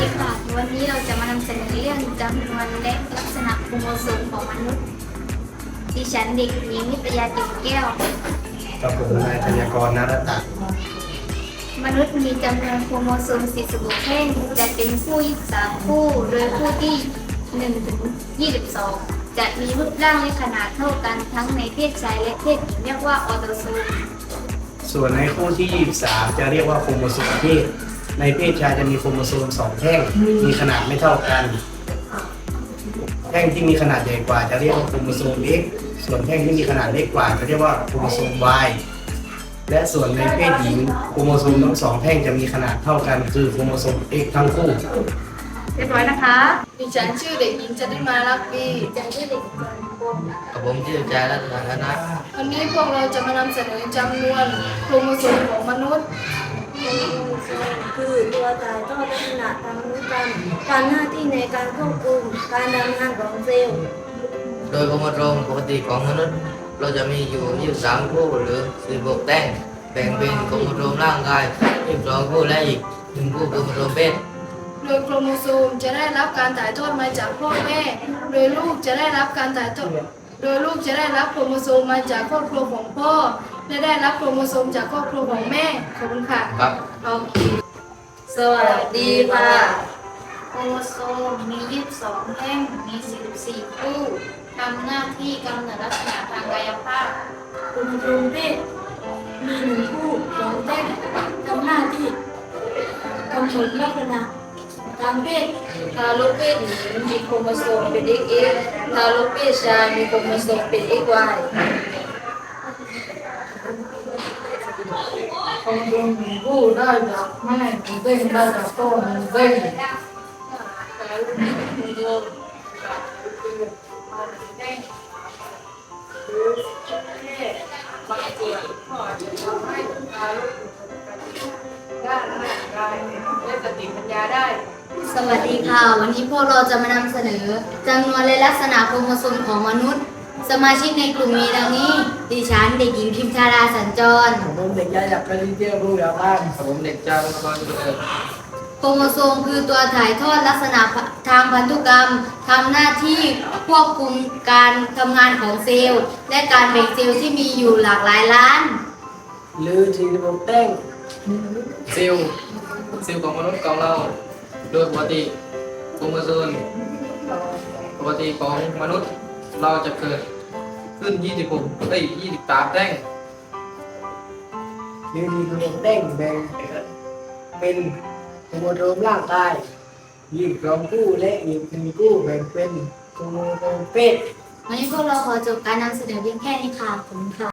ดีค่ะ วันนี้เราจะมานำเสนอเรื่องจำนวนและลักษณะโครโมโซมของมนุษย์ ดิฉันเด็กหญิงนิตยาติดแก้ว กับผมนายธัญกรนรตะมนุษย์มีจำนวนโครโมโซม46แท่งจะเป็นคู่23คู่ โดยคู่ที่1ถึง22 จะมีรูปร่างและขนาดเท่ากันทั้งในเพศชายและเพศหญิงเรียกว่าออโตโซมส่วนในคู่ที่ 23 จะเรียกว่าโครโมโซมเพศ ในเพศชายจะมีโครโมโซม2แท่งมีขนาดไม่เท่ากัน แท่งที่มีขนาดใหญ่กว่าจะเรียกว่าโครโมโซม X ส่วนแท่งที่มีขนาดเล็กกว่าจะเรียกว่าโครโมโซม Y และส่วนในเพศหญิงโครโมโซมทั้งสองแท่งจะมีขนาดเท่ากันคือโครโมโซม X ทั้งคู่ เรียบร้อยนะคะ ดิฉันชื่อเด็กหญิงจันทิมารักดีจะชื่อเด็กหญิงกรมกับผมชื่อจารัตนาธนะวันนี้พวกเราจะมานำเสนอจำนวนโครโมโซมของมนุษย์ คือตัวถ่ายทอดลักษณะทางพันธุกรรมการหน้าที่ในการควบคุมการทำงานของเซลล์โดยโครโมโซมปกติของมนุษย์ เราจะมีอยู่ 23 คู่หรือ16แท่งแบ่งเป็นโครโมโซมร่างกาย22คู่และอีกหนึ่งคู่โครโมโซมเพศโดยโครโมโซมจะได้รับการถ่ายทอดมาจากพ่อแม่ โดยลูกจะได้รับการถ่ายทอดโดยลูกจะได้รับโครโมโซมมาจากครอบครัวของพ่อ และได้รับโครโมโซมจากครอบครัวของแม่ ขอบคุณค่ะครับ โอเค สวัสดีค่ะ โครโมโซมมี 22 แท่ง มี 44 คู่ ทำหน้าที่กำเนิดลักษณะทางกายภาพกลุ่มกลุ่มเพศมีหนึ่งคู่สองแท่งทำหน้าที่กำหนดลักษณะทางเพศทารกเพศหญิงมีโครโมโซมเป็น XX ทารกเพศชายมีโครโมโซมเป็น XY คนรวมหนึ่งผู้ได้จากแม่หนึ่งเด้งได้จากพ่อหนึ่งเด้นสวัสดีค่ะ วันนี้พวกเราจะมานำเสนอจำนวนและลักษณะโครโมโซมของมนุษย์ สมาชิกในกลุ่มมีดังนี้ ดิฉันเด็กหญิงพิมชาดาสัญจร ผมเด็กชายจากกรีเที่ยวผู้ยาบ้านกับผมเด็กจ้ามังกรเกิดโครโมโซมคือตัวถ่ายทอดลักษณะทางพันธุกรรมทำหน้าที่ควบคุมการทำงานของเซลล์ และการแบ่งเซลล์ที่มีอยู่หลากหลายล้าน หรือสี่สิบหกแท่งเซลล์เซลล์ของมนุษย์ของเรา โดยปกติโครโมโซมปกติของมนุษย์ เราจะเกิดขึ้น 26เอ้ย23แท่งหรือสี่สิบหกแท่งแบ่งเป็นโครโมโซมร่างกายยี่สิบสองคู่และอีกหนึ่งคู่แบ่งเป็นโครโมโซมเพศ วันนี้พวกเราขอจบการนำเสนอเพียงแค่นี้ค่ะ ขอบคุณค่ะ